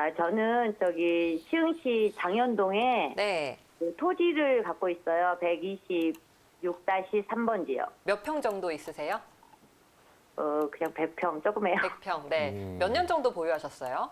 아, 저는 저기 시흥시 장현동에 네. 그 토지를 갖고 있어요. 126-3번지요. 몇 평 정도 있으세요? 어, 그냥 100평 조금해요. 100평. 네. 음. 몇 년 정도 보유하셨어요?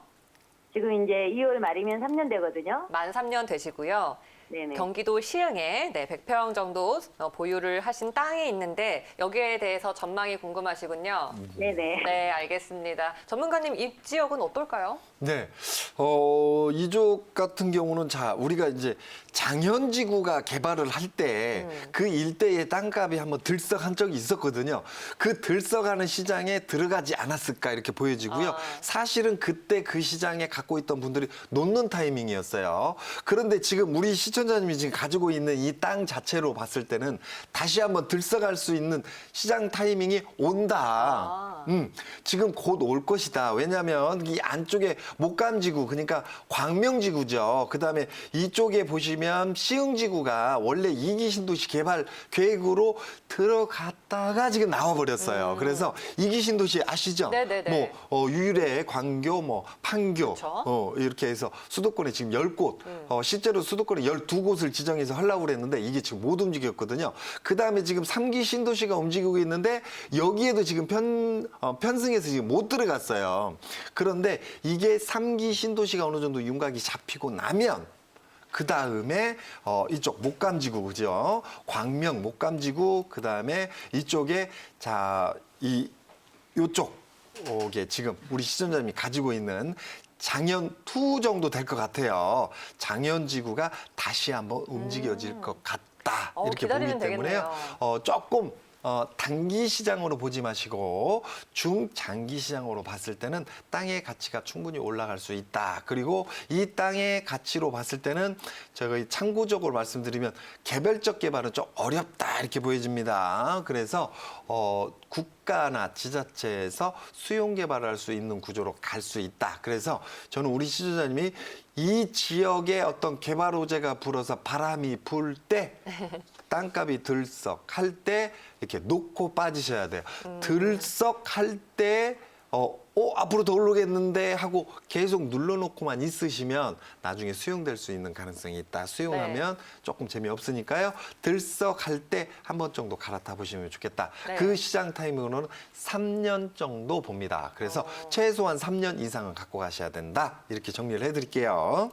지금 이제 2월 말이면 3년 되거든요. 만 3년 되시고요. 네네. 경기도 시흥에 네, 100평 정도 어, 보유를 하신 땅이 있는데 여기에 대해서 전망이 궁금하시군요. 네네. 네, 알겠습니다. 전문가님 이 지역은 어떨까요? 네. 어, 이쪽 같은 경우는 자, 우리가 이제 장현지구가 개발을 할 때 그 일대의 땅값이 한번 들썩한 적이 있었거든요. 그 들썩하는 시장에 들어가지 않았을까 이렇게 보여지고요. 아. 사실은 그때 그 시장에 갖고 있던 분들이 놓는 타이밍이었어요. 그런데 지금 우리 시청 자님이 지금 가지고 있는 이 땅 자체로 봤을 때는 다시 한번 들썩할 수 있는 시장 타이밍이 온다. 아. 음, 지금 곧 올 것이다. 왜냐하면 이 안쪽에 목감지구 그러니까 광명지구죠. 그다음에 이쪽에 보시면 시흥지구가 원래 이기 신도시 개발 계획으로 들어갔다가 지금 나와 버렸어요. 그래서 이기 신도시 아시죠? 음. 네네네. 뭐 어, 유래, 광교, 뭐 판교 그쵸. 어, 이렇게 해서 수도권에 지금 열곳 음. 어, 실제로 수도권에 열두 곳을 지정해서 하려고 그랬는데 이게 지금 못 움직였거든요. 그 다음에 지금 삼기 신도시가 움직이고 있는데 여기에도 지금 편, 어, 편승해서 지금 못 들어갔어요. 그런데 이게 삼기 신도시가 어느 정도 윤곽이 잡히고 나면 그 다음에 어 이쪽 목감지구 그죠? 광명 목감지구 그 다음에 이쪽에 자 이 요쪽 게 지금 우리 시청자님이 가지고 있는 장현 투 정도 될 것 같아요. 장현 지구가 다시 한번 움직여질 것 같다 어, 이렇게 기다리면 보기 때문에요. 되겠네요. 어, 조금 어, 단기 시장으로 보지 마시고 중장기 시장으로 봤을 때는 땅의 가치가 충분히 올라갈 수 있다. 그리고 이 땅의 가치로 봤을 때는 제가 이 참고적으로 말씀드리면 개별적 개발은 좀 어렵다 이렇게 보여집니다. 그래서 어, 국가나 지자체에서 수용 개발을 할수 있는 구조로 갈 수 있다. 그래서 저는 우리 시청자님이 이 지역에 어떤 개발 호재가 불어서 바람이 불때 땅값이 들썩 할 때 이렇게 놓고 빠지셔야 돼요. 들썩 할 때 어, 어, 앞으로 더 오르겠는데 하고 계속 눌러놓고만 있으시면 나중에 수용될 수 있는 가능성이 있다. 수용하면 조금 재미없으니까요. 들썩할 때 한 번 정도 갈아타 보시면 좋겠다. 네. 그 시장 타이밍으로는 3년 정도 봅니다. 그래서 어. 최소한 3년 이상은 갖고 가셔야 된다. 이렇게 정리를 해드릴게요.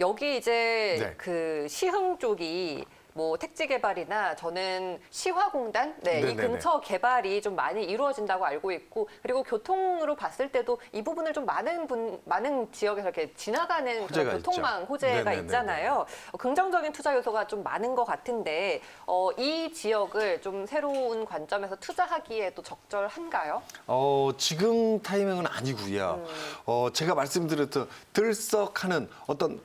여기 이제 네. 그 시흥 쪽이 뭐 택지 개발이나 저는 시화공단 네, 이 네네네. 근처 개발이 좀 많이 이루어진다고 알고 있고 그리고 교통으로 봤을 때도 이 부분을 좀 많은 분 많은 지역에서 이렇게 지나가는 호재가 그런 교통망 있죠. 호재가 네네네네. 있잖아요. 어, 긍정적인 투자 요소가 좀 많은 것 같은데 어, 이 지역을 좀 새로운 관점에서 투자하기에도 적절한가요? 어, 지금 타이밍은 아니고요. 어, 제가 말씀드렸던 들썩하는 어떤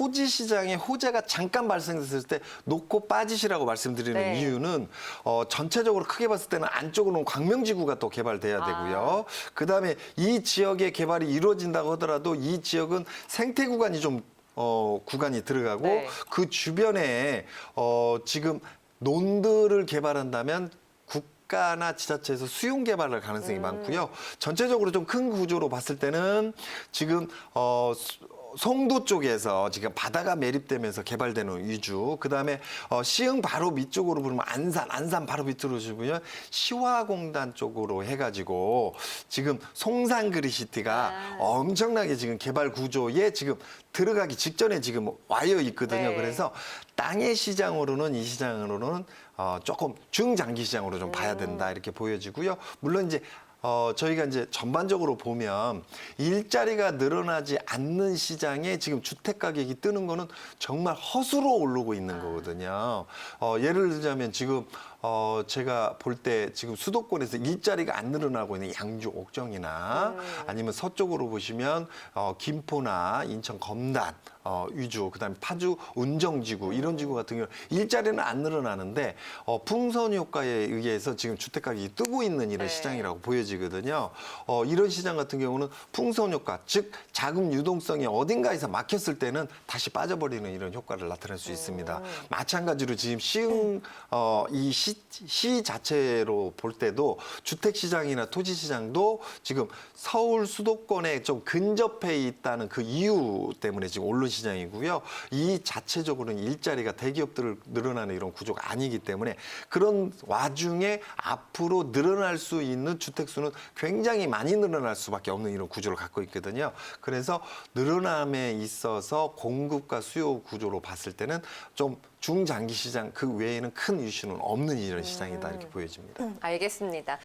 토지 시장의 호재가 잠깐 발생했을 때 놓고 빠지시라고 말씀드리는 네. 이유는 어, 전체적으로 크게 봤을 때는 안쪽으로는 광명지구가 또 개발돼야 아. 되고요. 그다음에 이 지역의 개발이 이루어진다고 하더라도 이 지역은 생태 구간이 좀 어, 구간이 들어가고 네. 그 주변에 어, 지금 논들을 개발한다면 국가나 지자체에서 수용 개발할 가능성이 음. 많고요. 전체적으로 좀 큰 구조로 봤을 때는 지금 어 수- 송도 쪽에서 지금 바다가 매립되면서 개발되는 위주, 그 다음에 어, 시흥 바로 밑쪽으로 보면 안산, 안산 바로 밑으로 보면 시화공단 쪽으로 해가지고 지금 송산그리시티가 아. 엄청나게 지금 개발 구조에 지금 들어가기 직전에 지금 와여 있거든요. 네. 그래서 땅의 시장으로는 이 시장으로는 어, 조금 중장기 시장으로 좀 봐야 된다 이렇게 보여지고요. 물론 이제 어, 저희가 이제 전반적으로 보면 일자리가 늘어나지 않는 시장에 지금 주택 가격이 뜨는 거는 정말 허수로 오르고 있는 거거든요. 어, 예를 들자면 지금 어, 제가 볼 때 지금 수도권에서 일자리가 안 늘어나고 있는 양주 옥정이나 아니면 서쪽으로 보시면 어, 김포나 인천 검단 어, 위주, 그다음에 파주 운정지구 이런 지구 같은 경우 일자리는 안 늘어나는데 어, 풍선 효과에 의해서 지금 주택 가격이 뜨고 있는 이런 네. 시장이라고 보여지거든요. 어, 이런 시장 같은 경우는 풍선 효과, 즉 자금 유동성이 어딘가에서 막혔을 때는 다시 빠져버리는 이런 효과를 나타낼 수 있습니다. 마찬가지로 지금 시흥 어, 이 시, 시 자체로 볼 때도 주택 시장이나 토지 시장도 지금 서울 수도권에 좀 근접해 있다는 그 이유 때문에 지금 오른 시장이고요. 이 자체적으로는 일자리가 대기업들 늘어나는 이런 구조가 아니기 때문에 그런 와중에 앞으로 늘어날 수 있는 주택 수는 굉장히 많이 늘어날 수밖에 없는 이런 구조를 갖고 있거든요. 그래서 늘어남에 있어서 공급과 수요 구조로 봤을 때는 좀 중장기 시장 그 외에는 큰 이슈는 없는 이런 시장이다 이렇게 보여집니다. 알겠습니다.